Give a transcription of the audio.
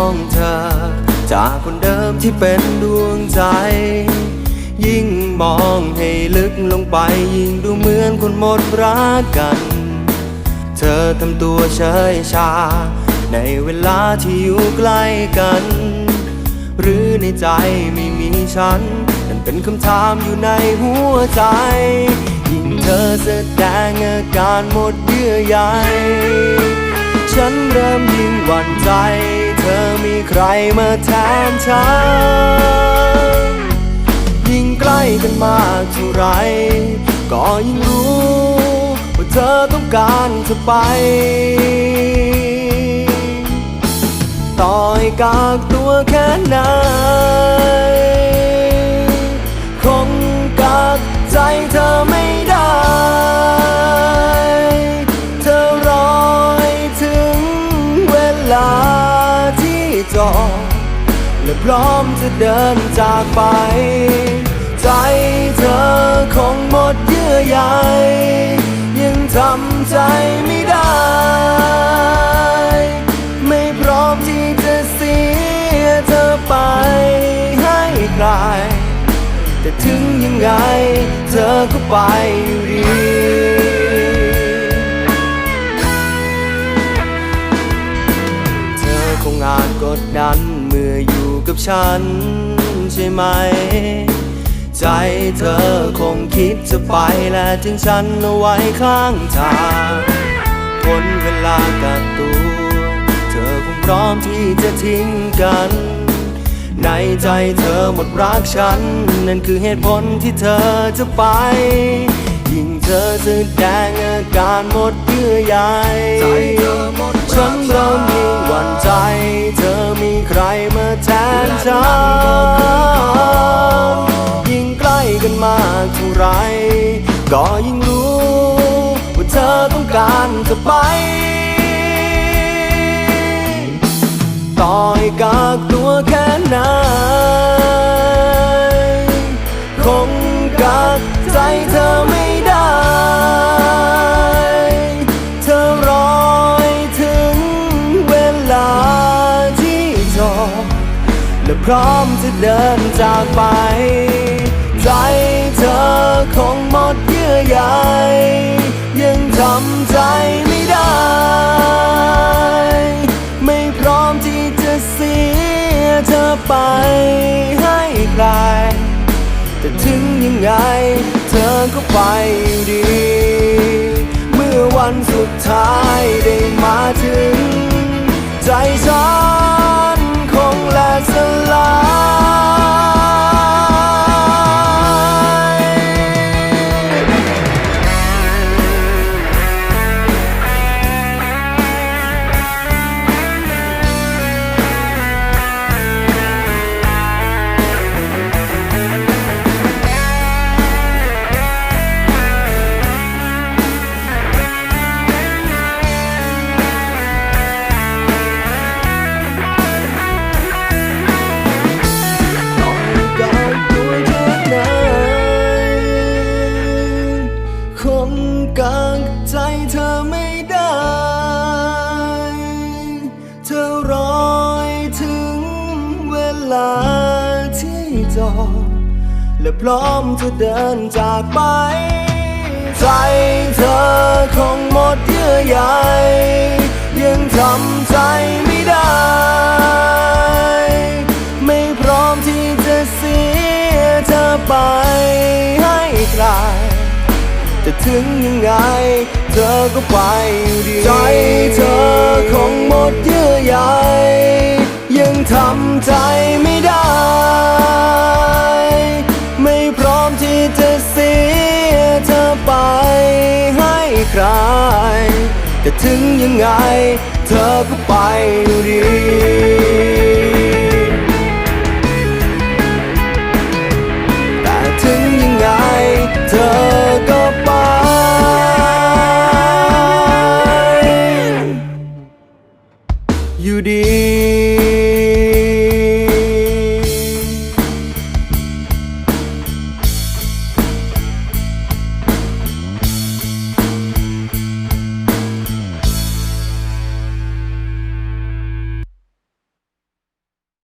ของเธอ จากคนเดิมที่เป็นดวงใจ ยิ่งมองให้ลึกลงไป ยิ่งดูเหมือนคนหมดรักกัน เธอทำตัวเฉยชา ในเวลาที่อยู่ใกล้กัน หรือในใจไม่มีฉันนั่นเป็นคำถามอยู่ในหัวใจ ยิ่งเธอแสดงอาการหมดเยื่อใยฉันเริ่มยิ่งหวั่นใจ เธอมีใครมาแทนฉันยิ่งใกล้กันมากเท่าไร ก็ยิ่งรู้ว่าเธอต้องการจะไป ต่อยกากตัวแค่ไหน มจะเดินจากไป ใจเธอคงหมดเยื่อใยยังทำใจไม่ได้ ไม่พร้อมที่จะเสียเธอไปให้ใคร แต่ถึงยังไงเธอก็ไปอยู่ดี ฉันใช่ไหม ใจเธอคงคิดจะไปและทิ้งฉันเอาไว้ข้างทางพ้นเวลากับตัว เธอคงพร้อมที่จะทิ้งกัน ในใจเธอหมดรักฉัน นั่นคือเหตุผลที่เธอจะไป ยิ่งเธอแสดงอาการหมดเยื่อใย ฉันยิ่งใกล้กันมากเท่าไร ก็ยิ่งรู้ ว่าเธอต้องการจะไป พร้อมจะเดินจากไป ใจเธอคงหมดเยื่อใยยังทำใจไม่ได้ ไม่พร้อมที่จะเสียเธอไปให้ใคร แต่ถึงยังไงเธอก็ไปอยู่ดี เมื่อวันสุดท้ายได้มา กักใจเธอไม่ได้ เธอรอให้ถึงเวลาที่จอและพร้อมจะเดินจากไป ใจเธอคงหมดเยื่อใยยังทำใจไม่ได้ แต่ถึงยังไง เธอก็ไปอยู่ดี ใจเธอคงหมดเยื่อใยยังทำใจไม่ได้ ไม่พร้อมที่จะเสียเธอไปให้ใคร แต่ถึงยังไง เธอก็ไปอยู่ดี ดี